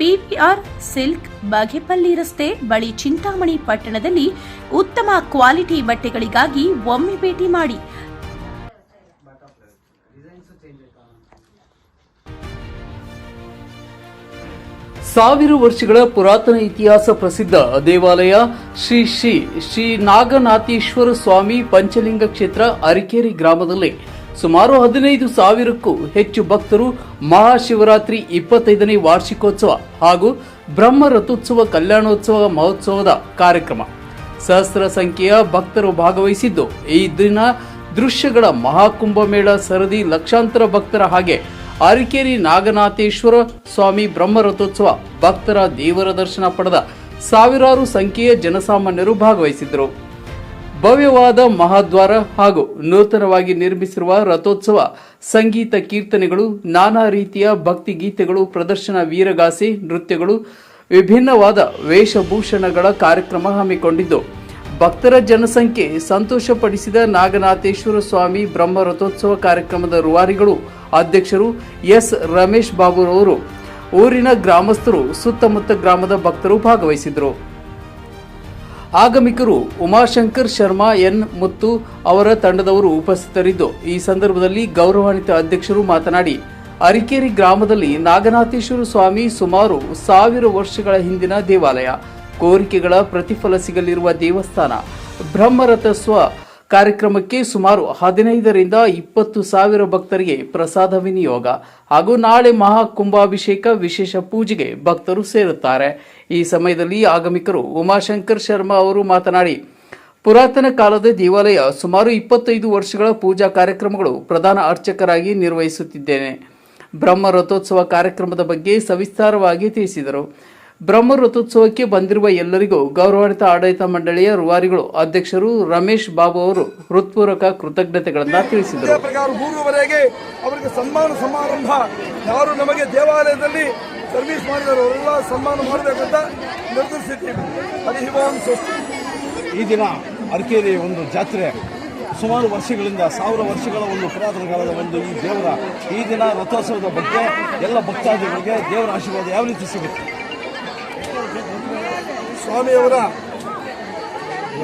PVR silk Bagepalli ರಸ್ತೆ ಬಳಿ ಚಿಂತಾಮಣಿ ಪಟ್ಟಣದಲ್ಲಿ ಉತ್ತಮ ಕ್ವಾಲಿಟಿ ಬಟ್ಟೆಗಳಿಗಾಗಿ ಒಮ್ಮೆ ಭೇಟಿ ಮಾಡಿ. ಸಾವಿರ ವರ್ಷಗಳ ಪುರಾತನ ಇತಿಹಾಸ ಪ್ರಸಿದ್ಧ ದೇವಾಲಯ ಶ್ರೀ ಶ್ರೀ ಶ್ರೀ ನಾಗನಾಥೇಶ್ವರ ಸ್ವಾಮಿ ಪಂಚಲಿಂಗ ಕ್ಷೇತ್ರ ಅರಿಕೇರಿ ಗ್ರಾಮದಲ್ಲಿ ಸುಮಾರು ಹದಿನೈದು ಸಾವಿರಕ್ಕೂ ಹೆಚ್ಚು ಭಕ್ತರು ಮಹಾಶಿವರಾತ್ರಿ ಇಪ್ಪತ್ತೈದನೇ ವಾರ್ಷಿಕೋತ್ಸವ ಹಾಗೂ ಬ್ರಹ್ಮ ರಥೋತ್ಸವ ಕಲ್ಯಾಣೋತ್ಸವ ಮಹೋತ್ಸವದ ಕಾರ್ಯಕ್ರಮ. ಸಹಸ್ರ ಸಂಖ್ಯೆಯ ಭಕ್ತರು ಭಾಗವಹಿಸಿದ್ದು, ಈ ದಿನ ದೃಶ್ಯಗಳ ಮಹಾಕುಂಭಮೇಳ ಸರದಿ ಲಕ್ಷಾಂತರ ಭಕ್ತರ ಹಾಗೆ ಅರಿಕೇರಿ ನಾಗನಾಥೇಶ್ವರ ಸ್ವಾಮಿ ಬ್ರಹ್ಮರಥೋತ್ಸವ ಭಕ್ತರ ದೇವರ ದರ್ಶನ ಪಡೆದ ಸಾವಿರಾರು ಸಂಖ್ಯೆಯ ಜನಸಾಮಾನ್ಯರು ಭಾಗವಹಿಸಿದ್ದರು. ಭವ್ಯವಾದ ಮಹಾದ್ವಾರ ಹಾಗೂ ನೂತನವಾಗಿ ನಿರ್ಮಿಸಿರುವ ರಥೋತ್ಸವ, ಸಂಗೀತ ಕೀರ್ತನೆಗಳು, ನಾನಾ ರೀತಿಯ ಭಕ್ತಿ ಗೀತೆಗಳು, ಪ್ರದರ್ಶನ ವೀರಗಾಸೆ, ನೃತ್ಯಗಳು, ವಿಭಿನ್ನವಾದ ವೇಷಭೂಷಣಗಳ ಕಾರ್ಯಕ್ರಮ ಹಮ್ಮಿಕೊಂಡಿದ್ದು, ಭಕ್ತರ ಜನಸಂಖ್ಯೆ ಸಂತೋಷಪಡಿಸಿದ ನಾಗನಾಥೇಶ್ವರ ಸ್ವಾಮಿ ಬ್ರಹ್ಮ ರಥೋತ್ಸವ ಕಾರ್ಯಕ್ರಮದ ರುವಾರಿಗಳು ಅಧ್ಯಕ್ಷರು ಎಸ್. ರಮೇಶ್ ಬಾಬುರವರು. ಊರಿನ ಗ್ರಾಮಸ್ಥರು, ಸುತ್ತಮುತ್ತ ಗ್ರಾಮದ ಭಕ್ತರು ಭಾಗವಹಿಸಿದರು ಆಗಮಿಕರು ಉಮಾಶಂಕರ್ ಶರ್ಮಾ, ಎನ್. ಮುತ್ತು ಅವರ ತಂಡದವರು ಉಪಸ್ಥಿತರಿದ್ದು, ಈ ಸಂದರ್ಭದಲ್ಲಿ ಗೌರವಾನ್ವಿತ ಅಧ್ಯಕ್ಷರು ಮಾತನಾಡಿ, ಅರಿಕೇರಿ ಗ್ರಾಮದಲ್ಲಿ ನಾಗನಾಥೇಶ್ವರ ಸ್ವಾಮಿ ಸುಮಾರು ಸಾವಿರ ವರ್ಷಗಳ ಹಿಂದಿನ ದೇವಾಲಯ, ಕೋರಿಕೆಗಳ ಪ್ರತಿಫಲ ಸಿಗಲಿರುವ ದೇವಸ್ಥಾನ ಬ್ರಹ್ಮರಥೋತ್ಸವ ಕಾರ್ಯಕ್ರಮಕ್ಕೆ ಸುಮಾರು ಹದಿನೈದರಿಂದ ಇಪ್ಪತ್ತು ಸಾವಿರ ಭಕ್ತರಿಗೆ ಪ್ರಸಾದ ವಿನಿಯೋಗ ಹಾಗೂ ನಾಳೆ ಮಹಾಕುಂಭಾಭಿಷೇಕ ವಿಶೇಷ ಪೂಜೆಗೆ ಭಕ್ತರು ಸೇರುತ್ತಾರೆ. ಈ ಸಮಯದಲ್ಲಿ ಆಗಮಿಕರು ಉಮಾಶಂಕರ್ ಶರ್ಮಾ ಅವರು ಮಾತನಾಡಿ, ಪುರಾತನ ಕಾಲದ ದೇವಾಲಯ ಸುಮಾರು ಇಪ್ಪತ್ತೈದು ವರ್ಷಗಳ ಪೂಜಾ ಕಾರ್ಯಕ್ರಮಗಳು ಪ್ರಧಾನ ಅರ್ಚಕರಾಗಿ ನಿರ್ವಹಿಸುತ್ತಿದ್ದೇನೆ. ಬ್ರಹ್ಮ ರಥೋತ್ಸವ ಕಾರ್ಯಕ್ರಮದ ಬಗ್ಗೆ ಸವಿಸ್ತಾರವಾಗಿ ತಿಳಿಸಿದರು. ಬ್ರಹ್ಮ ರಥೋತ್ಸವಕ್ಕೆ ಬಂದಿರುವ ಎಲ್ಲರಿಗೂ ಗೌರವಾನ್ವಿತ ಆಡಳಿತ ಮಂಡಳಿಯ ರೂವಾರಿಗಳು ಅಧ್ಯಕ್ಷರು ರಮೇಶ್ ಬಾಬು ಅವರು ಹೃತ್ಪೂರ್ವಕ ಕೃತಜ್ಞತೆಗಳನ್ನು ತಿಳಿಸಿದರು. ಮೂರುವರೆಗೆ ಅವರಿಗೆ ಸನ್ಮಾನ ಸಮಾರಂಭ. ಯಾರು ನಮಗೆ ದೇವಾಲಯದಲ್ಲಿ ಸರ್ವಿಸ್ ಮಾಡಿದರು ಅವರೆಲ್ಲ ಸನ್ಮಾನ ಮಾಡಬೇಕಂತ ನಿರ್ಧರಿಸಿದ್ದೀವಿ. ಈ ದಿನ ಅರಕೇರಿ ಒಂದು ಜಾತ್ರೆ. ಸುಮಾರು ವರ್ಷಗಳಿಂದ ಸಾವಿರ ವರ್ಷಗಳ ಒಂದು ಪುರಾತನ ಕಾಲದ ಒಂದು ಈ ದೇವರ ಈ ದಿನ ರಥೋತ್ಸವದ ಬಗ್ಗೆ ಎಲ್ಲ ಭಕ್ತಾದಿಗಳಿಗೆ ದೇವರ ಆಶೀರ್ವಾದ ಯಾವ ರೀತಿ ಸಿಗುತ್ತೆ? ಸ್ವಾಮಿಯವರ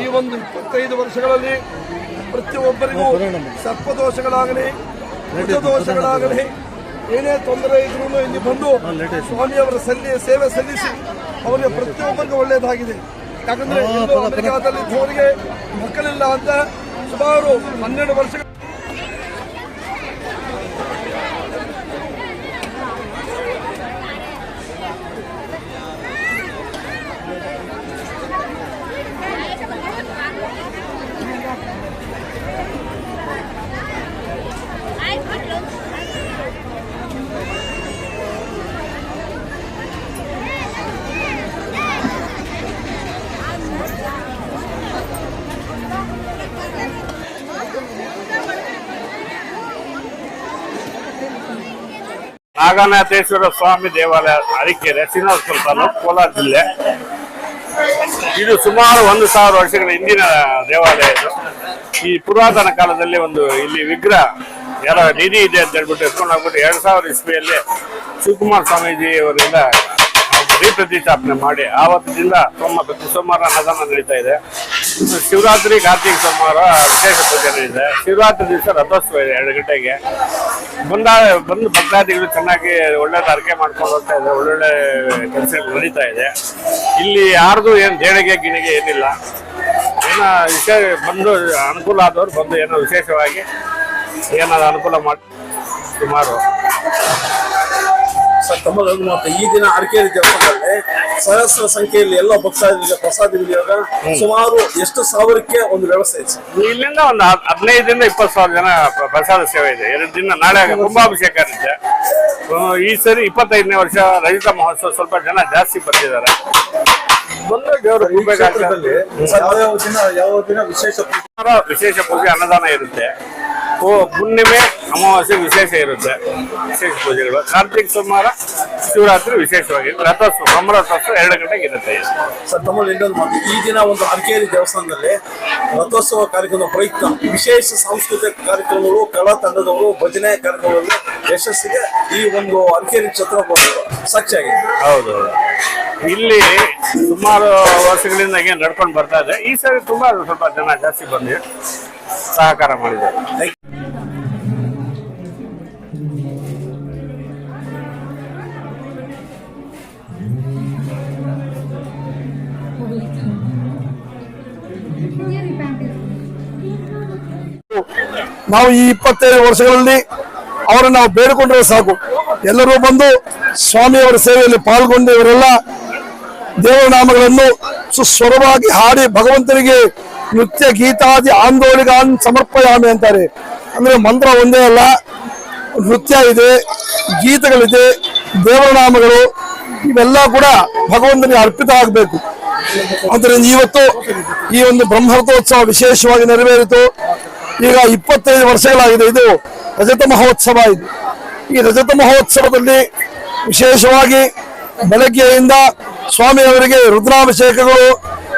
ಈ ಒಂದು ಇಪ್ಪತ್ತೈದು ವರ್ಷಗಳಲ್ಲಿ ಪ್ರತಿಯೊಬ್ಬರಿಗೂ ಸರ್ಪದೋಷಗಳಾಗಲಿ ದೋಷಗಳಾಗಲಿ ಏನೇ ತೊಂದರೆ ಇದ್ರೂ ಇಲ್ಲಿ ಬಂದು ಸ್ವಾಮಿಯವರ ಸಲ್ಲಿ ಸೇವೆ ಸಲ್ಲಿಸಿ ಅವರಿಗೆ ಪ್ರತಿಯೊಬ್ಬರಿಗೂ ಒಳ್ಳೆಯದಾಗಿದೆ. ಯಾಕಂದ್ರೆ ಅಮೆರಿಕಾದಲ್ಲಿ ಇದ್ದವರಿಗೆ ಮಕ್ಕಳಿಲ್ಲ ಅಂತ ಸುಮಾರು ಹನ್ನೆರಡು ವರ್ಷ ನಾಗನಾಥೇಶ್ವರ ಸ್ವಾಮಿ ದೇವಾಲಯ ಅರಿಕೆರೆ, ಶ್ರೀನಿವಾಸಪುರ ಸುಲ್ತಾನ ಕೋಲಾರ ಜಿಲ್ಲೆ. ಇದು ಸುಮಾರು ಒಂದು ಸಾವಿರ ವರ್ಷಗಳ ಹಿಂದಿನ ದೇವಾಲಯ ಇದು. ಈ ಪುರಾತನ ಕಾಲದಲ್ಲಿ ಒಂದು ಇಲ್ಲಿ ವಿಗ್ರಹ, ಯಾರ ನಿಧಿ ಇದೆ ಅಂತ ಹೇಳ್ಬಿಟ್ಟು ಎತ್ಕೊಂಡು ಹೋಗ್ಬಿಟ್ಟು ಎರಡು ಸಾವಿರ ಇಸ್ವಿಯಲ್ಲಿ ಶಿವಕುಮಾರ ಸ್ವಾಮೀಜಿ ಅವರಿಂದ ಪ್ರತಿಷ್ಠಾಪನೆ ಮಾಡಿ. ಆವತ್ತಿನಿಂದ ಸೋಮ ಪ್ರತಿ ಸೋಮವಾರ ಅನ್ನದಾನ ನಡೀತಾ ಇದೆ. ಶಿವರಾತ್ರಿ ಕಾರ್ತಿಕ ಸೋಮವಾರ ವಿಶೇಷ ಪೂಜೆ ಇದೆ. ಶಿವರಾತ್ರಿ ದಿವಸ ರಥೋತ್ಸವ ಇದೆ ಎರಡು ಗಂಟೆಗೆ. ಬಂದ ಬಂದು ಭಕ್ತಾದಿಗಳು ಚೆನ್ನಾಗಿ ಒಳ್ಳೆ ಅರ್ಕೆ ಮಾಡ್ಕೊಂಡು ಹೋಗ್ತಾ ಇದೆ ಒಳ್ಳೊಳ್ಳೆ ಕೆಲಸ ನಡೀತಾ ಇದೆ. ಇಲ್ಲಿ ಯಾರ್ದು ಏನು ದೇಣಿಗೆ ಗಿಣಿಗೆ ಏನಿಲ್ಲ. ಏನೋ ವಿಶೇಷ ಬಂದು ಅನುಕೂಲ ಆದವ್ರು ಬಂದು ಏನೋ ವಿಶೇಷವಾಗಿ ಏನಾದ್ರು ಅನುಕೂಲ ಮಾಡಿ ಸುಮಾರು. ಸರ್ ಮೂವತ್ತು ಈ ದಿನ ಅರಕೇರಿ ದೇವಸ್ಥಾನದಲ್ಲಿ ಸಹಸ್ರ ಸಂಖ್ಯೆಯಲ್ಲಿ ಎಲ್ಲ ಭಕ್ತಾದಿಗಳಿಗೆ ಪ್ರಸಾದ ವಿನಿಯೋಗ. ಸುಮಾರು ಎಷ್ಟು ಸಾವಿರಕ್ಕೆ ಒಂದು ವ್ಯವಸ್ಥೆ ಇದೆ? ಇಲ್ಲಿಂದ ಒಂದು ಹದ್- ಹದಿನೈದರಿಂದ ಇಪ್ಪತ್ತು ಸಾವಿರ ಜನ ಪ್ರಸಾದ ಸೇವೆ ಇದೆ. ಎರಡು ದಿನ ನಾಳೆ ಕುಂಭಾಭಿಷೇಕ ಇದೆ ಈ ಸರಿ ಇಪ್ಪತ್ತೈದನೇ ವರ್ಷ ರಜಿತ ಮಹೋತ್ಸವ ಸ್ವಲ್ಪ ಜನ ಜಾಸ್ತಿ ಬರ್ತಿದ್ದಾರೆ. ಬಂದು ದೇವರು ಈ ಕ್ಷೇತ್ರದಲ್ಲಿ ದಿನ ಯಾವ ದಿನ ವಿಶೇಷ ಪೂಜೆ? ವಿಶೇಷ ಪೂಜೆ ಅನ್ನದಾನ ಇರುತ್ತೆ. ಓ ಹುಣ್ಣಿಮೆ ಅಮಾವಾಸ್ಯೆ ವಿಶೇಷ ಇರುತ್ತೆ. ವಿಶೇಷ ಪೂಜೆಗಳು. ಕಾರ್ತಿಕ್ ಸೋಮವಾರ ಶಿವರಾತ್ರಿ ವಿಶೇಷವಾಗಿ ರಥೋತ್ಸವ ಬ್ರಹ್ಮರಥೋತ್ಸವ ಎರಡು ಗಂಟೆಗೆ ಇರುತ್ತೆ ಸರ್ ತಮ್ಮಲ್ಲಿ ಇನ್ನೊಂದು ಮಾತು. ಈ ದಿನ ಒಂದು ಅರ್ಕೇರಿ ದೇವಸ್ಥಾನದಲ್ಲಿ ರಥೋತ್ಸವ ಕಾರ್ಯಕ್ರಮ ಪ್ರಯುಕ್ತ ವಿಶೇಷ ಸಾಂಸ್ಕೃತಿಕ ಕಾರ್ಯಕ್ರಮಗಳು ಕಲಾ ತಂಡದವರು ಭಜನೆ ಕಾರ್ಯಕ್ರಮಗಳು ಯಶಸ್ಸಿಗೆ ಈ ಒಂದು ಅರಕೇರಿ ಛತ್ರ ಸಾಕ್ಷಿಯಾಗಿದೆ ಹೌದು ಇಲ್ಲಿ ಸುಮಾರು ವರ್ಷಗಳಿಂದ ಏನು ನಡ್ಕೊಂಡು ಬರ್ತಾ ಇದೆ. ಈ ಸರಿ ತುಂಬಾ ಸ್ವಲ್ಪ ಜನ ಜಾಸ್ತಿ ಬಂದು ಸಹಕಾರ ಮಾಡಿದ್ದಾರೆ. ನಾವು ಈ ಇಪ್ಪತ್ತೈದು ವರ್ಷಗಳಲ್ಲಿ ಅವರನ್ನು ನಾವು ಬೇಡಿಕೊಂಡ್ರೆ ಸಾಕು. ಎಲ್ಲರೂ ಬಂದು ಸ್ವಾಮಿಯವರ ಸೇವೆಯಲ್ಲಿ ಪಾಲ್ಗೊಂಡು ಇವರೆಲ್ಲ ದೇವನಾಮಗಳನ್ನು ಸುಸ್ವರವಾಗಿ ಹಾಡಿ ಭಗವಂತನಿಗೆ ನೃತ್ಯ ಗೀತಾದಿ ಆಂದೋಲಿಗಾನ್ ಸಮರ್ಪಯಾಮಿ ಅಂತಾರೆ. ಅಂದ್ರೆ ಮಂತ್ರ ಒಂದೇ ಅಲ್ಲ, ನೃತ್ಯ ಇದೆ, ಗೀತೆಗಳಿದೆ ದೇವರ ನಾಮಗಳು ಇವೆಲ್ಲ ಕೂಡ ಭಗವಂತನಿಗೆ ಅರ್ಪಿತ ಆಗಬೇಕು. ಆದ್ದರಿಂದ ಇವತ್ತು ಈ ಒಂದು ಬ್ರಹ್ಮರಥೋತ್ಸವ ವಿಶೇಷವಾಗಿ ನೆರವೇರಿತು. ಈಗ ಇಪ್ಪತ್ತೈದು ವರ್ಷಗಳಾಗಿದೆ ಇದು ರಜತ ಮಹೋತ್ಸವ ಇದು. ಈ ರಜತ ಮಹೋತ್ಸವದಲ್ಲಿ ವಿಶೇಷವಾಗಿ ಬೆಳಗ್ಗೆಯಿಂದ ಸ್ವಾಮಿಯವರಿಗೆ ರುದ್ರಾಭಿಷೇಕಗಳು,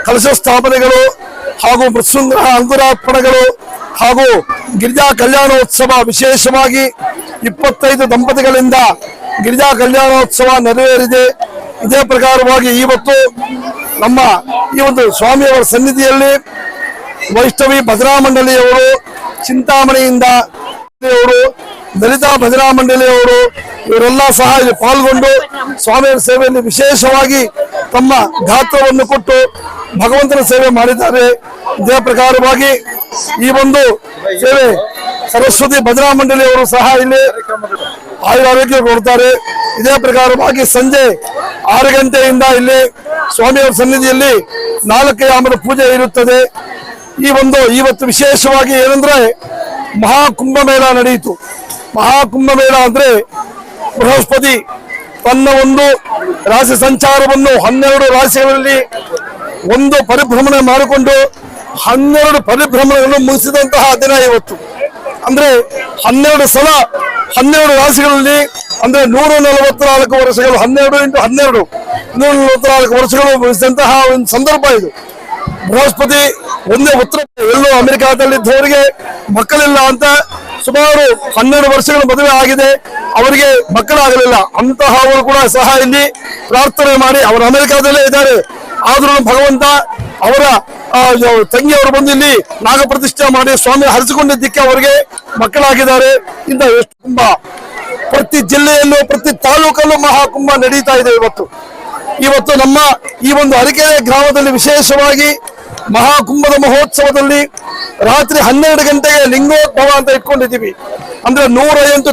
ಕಲಶ ಸ್ಥಾಪನೆಗಳು ಹಾಗೂ ಮೃತ್ಸುಂಗ್ರಹ ಅಂಗುರಾರ್ಪಣೆಗಳು ಹಾಗೂ ಗಿರಿಜಾ ಕಲ್ಯಾಣೋತ್ಸವ ವಿಶೇಷವಾಗಿ ಇಪ್ಪತ್ತೈದು ದಂಪತಿಗಳಿಂದ ಗಿರಿಜಾ ಕಲ್ಯಾಣೋತ್ಸವ ನೆರವೇರಿದೆ. ಇದೇ ಪ್ರಕಾರವಾಗಿ ಇವತ್ತು ನಮ್ಮ ಈ ಒಂದು ಸ್ವಾಮಿಯವರ ಸನ್ನಿಧಿಯಲ್ಲಿ ವೈಷ್ಣವಿ ಭದ್ರಾ ಮಂಡಳಿಯವರು, ಚಿಂತಾಮಣಿಯಿಂದ ಅವರು ದಲಿತ ಭಜನಾ ಮಂಡಳಿಯವರು ಇವರೆಲ್ಲ ಸಹ ಇಲ್ಲಿ ಪಾಲ್ಗೊಂಡು ಸ್ವಾಮಿಯವರ ಸೇವೆಯಲ್ಲಿ ವಿಶೇಷವಾಗಿ ತಮ್ಮ ಗಾತ್ರವನ್ನು ಕೊಟ್ಟು ಭಗವಂತನ ಸೇವೆ ಮಾಡಿದ್ದಾರೆ. ಇದೇ ಪ್ರಕಾರವಾಗಿ ಈ ಒಂದು ಸೇವೆ ಸರಸ್ವತಿ ಭಜನಾ ಮಂಡಳಿಯವರು ಸಹ ಇಲ್ಲಿ ಆಯುರಾರೋಗ್ಯ ಕೊಡ್ತಾರೆ. ಇದೇ ಪ್ರಕಾರವಾಗಿ ಸಂಜೆ ಆರು ಗಂಟೆಯಿಂದ ಇಲ್ಲಿ ಸ್ವಾಮಿಯವರ ಸನ್ನಿಧಿಯಲ್ಲಿ ನಾಲ್ಕು ಆಮರ ಪೂಜೆ ಇರುತ್ತದೆ. ಈ ಒಂದು ಇವತ್ತು ವಿಶೇಷವಾಗಿ ಏನಂದ್ರೆ ಮಹಾಕುಂಭ ಮೇಳ ನಡೆಯಿತು. ಮಹಾಕುಂಭ ಮೇಳ ಅಂದ್ರೆ ಬೃಹಸ್ಪತಿ ತನ್ನ ಒಂದು ರಾಶಿ ಸಂಚಾರವನ್ನು ಹನ್ನೆರಡು ರಾಶಿಗಳಲ್ಲಿ ಒಂದು ಪರಿಭ್ರಮಣೆ ಮಾಡಿಕೊಂಡು ಹನ್ನೆರಡು ಪರಿಭ್ರಮಣಗಳನ್ನು ಮುಗಿಸಿದಂತಹ ದಿನ ಇವತ್ತು. ಅಂದ್ರೆ ಹನ್ನೆರಡು ಸಲ ಹನ್ನೆರಡು ರಾಶಿಗಳಲ್ಲಿ, ಅಂದ್ರೆ ನೂರ ನಲವತ್ನಾಲ್ಕು ವರ್ಷಗಳು, ಹನ್ನೆರಡು ಇಂಟು ಹನ್ನೆರಡು ನೂರ ನಲವತ್ನಾಲ್ಕು ವರ್ಷಗಳು ಮುಗಿಸಿದಂತಹ ಒಂದು ಸಂದರ್ಭ ಇದು. ಬೃಹಸ್ಪತಿ ಒಂದೇ ಉತ್ತರ, ಎಲ್ಲೋ ಅಮೆರಿಕಾದಲ್ಲಿದ್ದವರಿಗೆ ಮಕ್ಕಳಿಲ್ಲ ಅಂತ ಸುಮಾರು ಹನ್ನೆರಡು ವರ್ಷಗಳ ಮದುವೆ ಆಗಿದೆ. ಅವರಿಗೆ ಮಕ್ಕಳಾಗಲಿಲ್ಲ. ಅಂತಹವರು ಕೂಡ ಸಹ ಇಲ್ಲಿ ಪ್ರಾರ್ಥನೆ ಮಾಡಿ ಅವರು ಅಮೆರಿಕಾದಲ್ಲೇ ಇದ್ದಾರೆ. ಆದ್ರೂ ಭಗವಂತ ಅವರ ತಂಗಿಯವರು ಬಂದು ಇಲ್ಲಿ ನಾಗಪ್ರತಿಷ್ಠೆ ಮಾಡಿ ಸ್ವಾಮಿ ಹರಿಸಿಕೊಂಡಿದ್ದಕ್ಕೆ ಅವರಿಗೆ ಮಕ್ಕಳಾಗಿದ್ದಾರೆ. ಇಂದ ಎಷ್ಟು ಕುಂಭ ಪ್ರತಿ ಜಿಲ್ಲೆಯಲ್ಲೂ, ಪ್ರತಿ ತಾಲೂಕಲ್ಲೂ ಮಹಾಕುಂಭ ನಡೀತಾ ಇದೆ ಇವತ್ತು. ಇವತ್ತು ನಮ್ಮ ಈ ಒಂದು ಅರಕೆರೆ ಗ್ರಾಮದಲ್ಲಿ ವಿಶೇಷವಾಗಿ ಮಹಾಕುಂಭದ ಮಹೋತ್ಸವದಲ್ಲಿ ರಾತ್ರಿ ಹನ್ನೆರಡು ಗಂಟೆಗೆ ಲಿಂಗೋದ್ಭವ ಅಂತ ಇಟ್ಕೊಂಡಿದ್ದೀವಿ. ಅಂದ್ರೆ ನೂರ ಎಂಟು